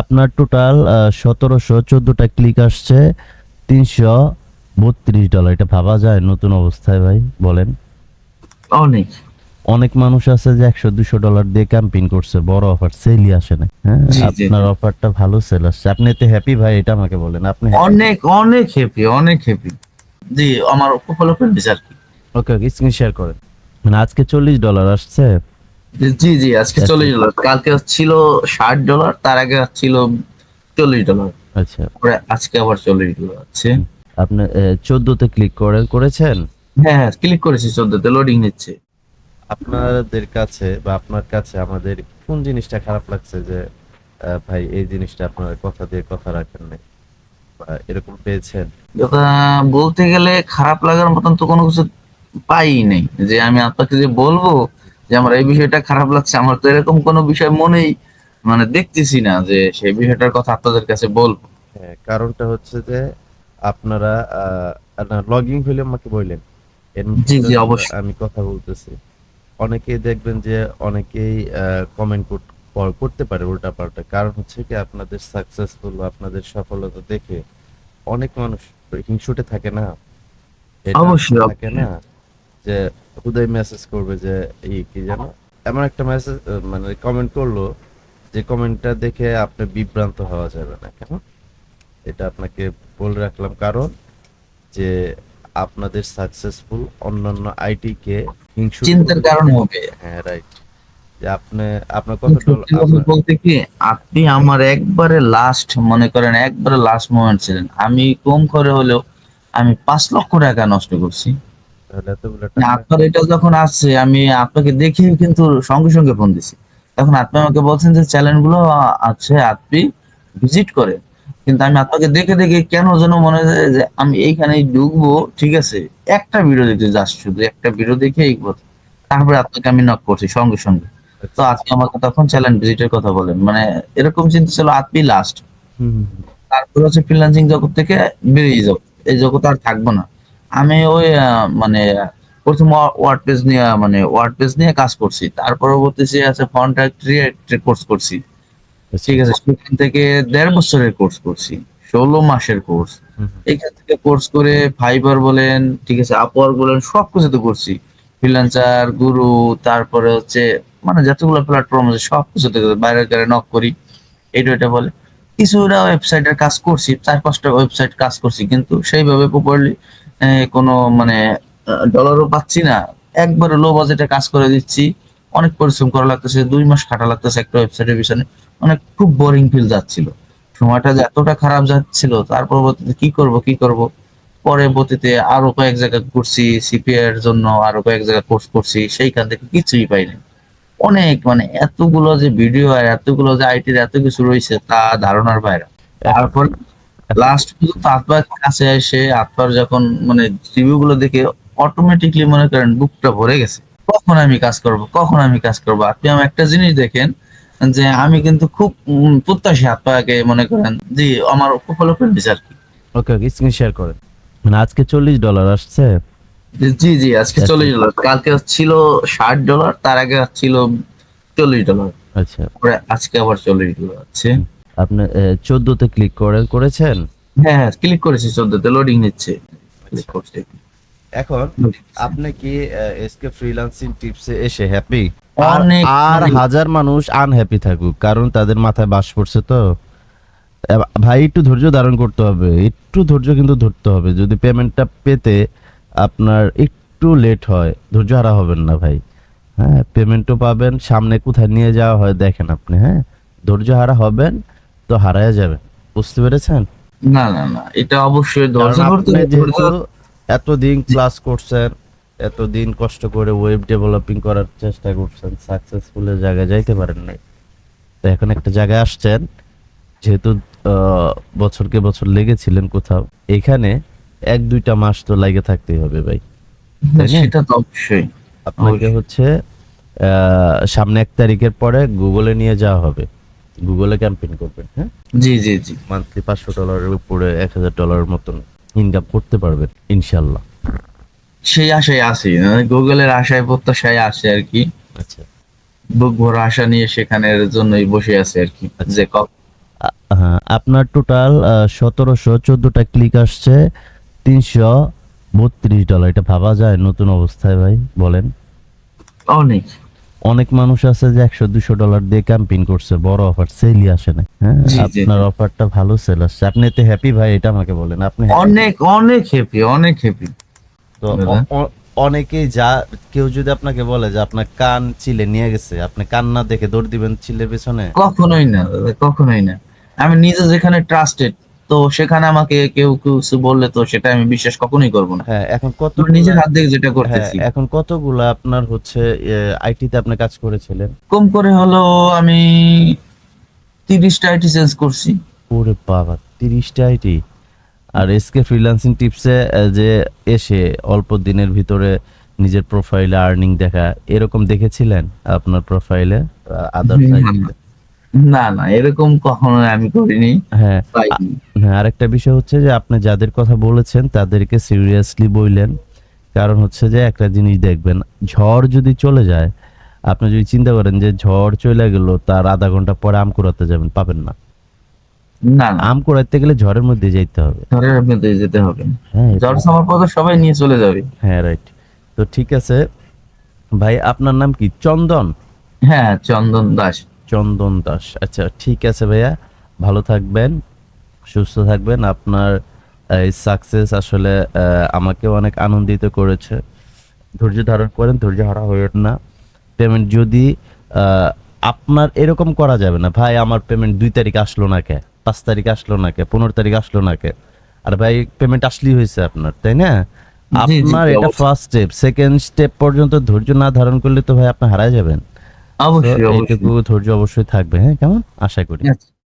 আপনার টোটাল সতেরোশো চোদ্দটা ক্লিক আসছে তিনশো বত্রিশ ডলার এটা ভাবা যায় নতুন অবস্থায় ভাই বলেন। অনেক। অনেক মানুষ আছে যে একশো দুশো ডলার দিয়ে ক্যাম্পিং করছে বড় অফার সেলই আসে না। হ্যাঁ আপনার অফারটা ভালো সেল আসছে। আপনি এতে হ্যাপি ভাই এটা আমাকে বলেন আপনি অনেক অনেক হ্যাপি অনেক হ্যাপি জি আমার উপলক্ষে দিছে আর কি? ওকে ওকে স্ক্রিন শেয়ার করেন। মানে আজকে চল্লিশ ডলার আসছে জি জি আজকে। চল্লিশ ডলার কালকে ছিল ষাট ডলার তার আগে ছিল চল্লিশ ডলার আচ্ছা। আজকে আবার চল্লিশ ডলার আছে। আপনি চোদ্দতে ক্লিক করে করেছেন? হ্যাঁ হ্যাঁ ক্লিক করেছি চোদ্দতে লোডিং নিচ্ছে। আপনাদের কাছে বা আপনার কাছে আমাদের কোন জিনিসটা খারাপ লাগছে যে ভাই এই জিনিসটা আপনার কথা দিয়ে কথা রাখেন নাই? এরকম পেয়েছেন? বলতে গেলে খারাপ লাগার মতন তো কোনো কিছু পাই নেই। যে আমি আপনাকে যে বলব যে আমার এই বিষয়টা খারাপ লাগছে আমার তো এরকম কোনো বিষয় মনেই মানে দেখতেছি না যে সেই বিষয়টার কথা আপনাদের কাছে বলব। হ্যাঁ কারণটা হচ্ছে যে আপনারা লগ হইলে আমাকে বললেন। জি, জি, অবশ্যই। আমি কথা বলতেছি। অনেকেই দেখবেন যে অনেকেই কমেন্ট করতে পারে উল্টা পাল্টা কারণ হচ্ছে কি আপনাদের সাকসেসফুল আপনাদের সফলতা দেখে অনেক মানুষ হিংসুটে থাকে না। অবশ্যই, থাকে না। যে হুদাই মেসেজ করবে যে এই কি জানো এমন একটা মেসেজ মানে কমেন্ট করল যে কমেন্টটা দেখে আপনি বিভ্রান্ত হওয়া যাবে না কেন? এটা আপনাকে বলে রাখলাম কারণ যে আপনাদের সাকসেসফুল অন্যান্য আইটি কে চিন্তার কারণ হবে। হ্যাঁ রাইট যে আপনি আপনার কত কথা ডলার বলতে কি আপনি আমার একবারে লাস্ট মনে করেন একবারে লাস্ট মোমেন্ট ছিলেন। আমি কম করে হলেও আমি পাঁচ লক্ষ টাকা নষ্ট করছি। আপনার এটা যখন আসছে আমি আপনাকে দেখি কিন্তু সঙ্গে সঙ্গে ফোন দিছি। তখন আপনি আমাকে বলছেন যে চ্যানেলগুলো আছে আপনি ভিজিট করে কিন্তু আমি আপনাকে দেখে দেখে কেন যেন মনে হয় যে আমি এইখানে ঢুকবো ঠিক আছে? একটা ভিডিও দেখতে যাচ্ছি শুধু একটা ভিডিও দেখে এই তারপরে আপনাকে আমি নক করছি সঙ্গে সঙ্গে। তো আজকে আমাকে তখন চ্যানেল ভিজিটের কথা বলেন। মানে এরকম চিন্তা ছিল আপনি লাস্ট। তারপর হচ্ছে ফ্রিল্যান্সিং জগৎ থেকে বেরিয়ে যাব। এই জগৎ আর থাকব না। আমি ওই মানে প্রথম ওয়ার্ড পেজ নিয়ে মানে ওয়ার্ড পেজ নিয়ে কাজ করছি। তার পরবর্তী সে আছে কন্ট্রাক্ট কোর্স করছি। ঠিক আছে সেখান থেকে দেড় বছরের কোর্স করছি ষোলো মাসের কোর্স। এখান থেকে কোর্স করে ফাইবার বলেন ঠিক আছে আপওয়ার বলেন সব কিছুতে করছি। ফ্রিল্যান্সার গুরু তারপরে হচ্ছে মানে যতগুলো প্ল্যাটফর্ম আছে সব কিছুতে বাইরের কারে নক করি। এটা এটা বলে। কিছুটা ওয়েবসাইটের কাজ করছি চার পাঁচটা ওয়েবসাইট কাজ করছি কিন্তু সেইভাবে প্রপারলি কোনো মানে ডলারও পাচ্ছি না। একবারে লো বাজেটে কাজ করে দিচ্ছি। অনেক পরিশ্রম করা লাগতেছে, দুই মাস খাটা লাগতেছে একটা ওয়েবসাইটের পিছনে। মানে খুব বোরিং ফিল যাচ্ছিল। সময়টা এতটা খারাপ যাচ্ছিল, তার পরবর্তীতে কি করব কি করব? পরবর্তীতে আরও কয়েক জায়গায় করছি সিপিআই এর জন্য আরও কয়েক জায়গায় কোর্স করছি, সেইখান থেকে কিছুই পাইনি অনেক মানে এতগুলো যে ভিডিও আর এতগুলো যে আইটির এত কিছু রয়েছে, তা ধারণার বাইরে। তারপর লাস্ট পর্যন্ত আপনার কাছে এসে আপনার যখন মানে রিভিউ গুলো দেখে অটোমেটিকলি মনে করেন বুকটা ভরে গেছে। কখন আমি কাজ করব কখন আমি কাজ করব? আপনি আমার একটা জিনিস দেখেন যে আমি কিন্তু খুব প্রত্যাশী আপনাকে মনে করেন জি আমার উপলক্ষে আর কি। ওকে ওকে স্ক্রিন শেয়ার করেন। মানে আজকে চল্লিশ ডলার আসছে। জি জি আজকে আচ্ছা। চল্লিশ ডলার কালকে ছিল ষাট ডলার তার আগে ছিল চল্লিশ ডলার আচ্ছা। আজকে আবার চল্লিশ ডলার আছে। আপনি চোদ্দতে ক্লিক করে করেছেন? হ্যাঁ হ্যাঁ ক্লিক করেছি চোদ্দতে লোডিং নিচ্ছে। ক্লিক করছি। এখন আপনি কি এসকে ফ্রিল্যান্সিং টিপসে এসে হ্যাপি আর হাজার মানুষ আনহ্যাপি থাকুক কারণ তাদের মাথায় বাস পড়ছে তো। ভাই একটু ধৈর্য ধারণ করতে হবে একটু ধৈর্য কিন্তু ধরতে হবে। যদি পেমেন্টটা পেতে আপনার একটু লেট হয় ধৈর্য হারা হবেন না ভাই। হ্যাঁ পেমেন্টও পাবেন সামনে কোথায় নিয়ে যাওয়া হয় দেখেন আপনি হ্যাঁ। ধৈর্য হারা হবেন তো হারায় যাবেন বুঝতে পেরেছেন? না না না এটা অবশ্যই ধৈর্য- এতদিন ক্লাস করছেন এতদিন কষ্ট করে ওয়েব ডেভেলপিং করার চেষ্টা করছেন সাকসেসফুলের জায়গায় যাইতে পারেন নাই। তো এখন একটা জায়গায় আসছেন যেহেতু আহ, বছরকে বছর লেগেছিলেন কোথাও এখানে এক দুইটা মাস তো লাগে থাকতেই হবে ভাই। সেটা তো অবশ্যই। আপনাকে হচ্ছে আহ, সামনে এক তারিখের পরে গুগলে নিয়ে যাওয়া হবে। গুগলে ক্যাম্পেইন করবেন হ্যাঁ? জি জি জি। মান্থলি পাঁচশো ডলারের উপরে এক হাজার ডলারের মতন ইনকাম করতে পারবেন ইনশাল্লাহ সেই আশায় আছি। গুগলের আশায় প্রত্যাশায় আসে আর কি। আচ্ছা। বুক ভরা আশা নিয়ে সেখানের জন্যই বসে আছে আর কি আচ্ছা। যে হ্যাঁ আপনার টোটাল সতেরোশো চোদ্দটা ক্লিক আসছে তিনশো বত্রিশ ডলার এটা ভাবা যায় নতুন অবস্থায় ভাই বলেন? অনেক। অনেক মানুষ আছে যে একশো দুশো ডলার দিয়ে ক্যাম্পেইন করছে বড় অফার সেলই আসে না। হ্যাঁ? আপনার অফারটা ভালো সেল আসছে। আপনি এতে হ্যাপি ভাই এটা আমাকে বলেন। আপনি অনেক অনেক হ্যাপি অনেক হ্যাপি তো অনেকেই যা কেউ যদি আপনাকে বলে যে আপনার কান চিলে নিয়ে গেছে আপনি কান না দেখে দৌড় দিবেন চিলের পেছনে? কখনোই না কখনোই না। আমি নিজে যেখানে ট্রাস্টেড তো সেখানে আমাকে কেউ কিছু বললে তো সেটা আমি বিশ্বাস কখনোই করব না। হ্যাঁ এখন কত নিজের হাত দিয়ে যেটা হ্যাঁ করতেছি এখন কতগুলো আপনার হচ্ছে আইটিতে আপনি কাজ করেছিলেন? কম করে হলো আমি তিরিশটা আইটি চেঞ্জ করছি। ওরে বাবা তিরিশটা আইটি? আর এসকে ফ্রিল্যান্সিং টিপসে যে এসে অল্প দিনের ভিতরে নিজের প্রোফাইলে আর্নিং দেখা এরকম দেখেছিলেন আপনার প্রোফাইলে আদার না, না না এরকম কখনো আমি করিনি হ্যাঁ। হ্যাঁ আরেকটা বিষয় হচ্ছে যে আপনি যাদের কথা বলেছেন তাদেরকে সিরিয়াসলি বললেন। কারণ হচ্ছে যে একটা জিনিস দেখবেন ঝড় যদি চলে যায় আপনি যদি চিন্তা করেন যে ঝড় চলে গেল তার আধা ঘণ্টা পরে আম কুড়াতে যাবেন পাবেন না। না আম কুড়াতে গেলে ঝড়ের মধ্যে যেতে হবে। ঘরের মধ্যে যেতে হবে। হ্যাঁ এটা- জ্বর পর সবাই নিয়ে চলে যাবে। হ্যাঁ রাইট তো ঠিক আছে। ভাই আপনার নাম কি? চন্দন? হ্যাঁ চন্দন দাস। চন্দন দাস। আচ্ছা ঠিক আছে ভাইয়া ভালো থাকবেন সুস্থ থাকবেন। আপনার এই সাকসেস আসলে আহ, আমাকেও অনেক আনন্দিত করেছে। ধৈর্য ধারণ করেন ধৈর্য হারা হয়ে না। পেমেন্ট যদি আপনার এরকম করা যাবে না ভাই আমার পেমেন্ট দুই তারিখ আসলো না কে? পাঁচ তারিখ আসলো না কে? পনেরো তারিখ আসলো না কে? আর ভাই পেমেন্ট আসলেই হয়েছে আপনার তাই না? আপনার এটা ফার্স্ট স্টেপ সেকেন্ড স্টেপ পর্যন্ত ধৈর্য না ধারণ করলে তো ভাই আপনি হারায় যাবেন। অবশ্যই অবশ্যই। ধৈর্য অবশ্যই থাকবে হ্যাঁ কেমন? আশা করি।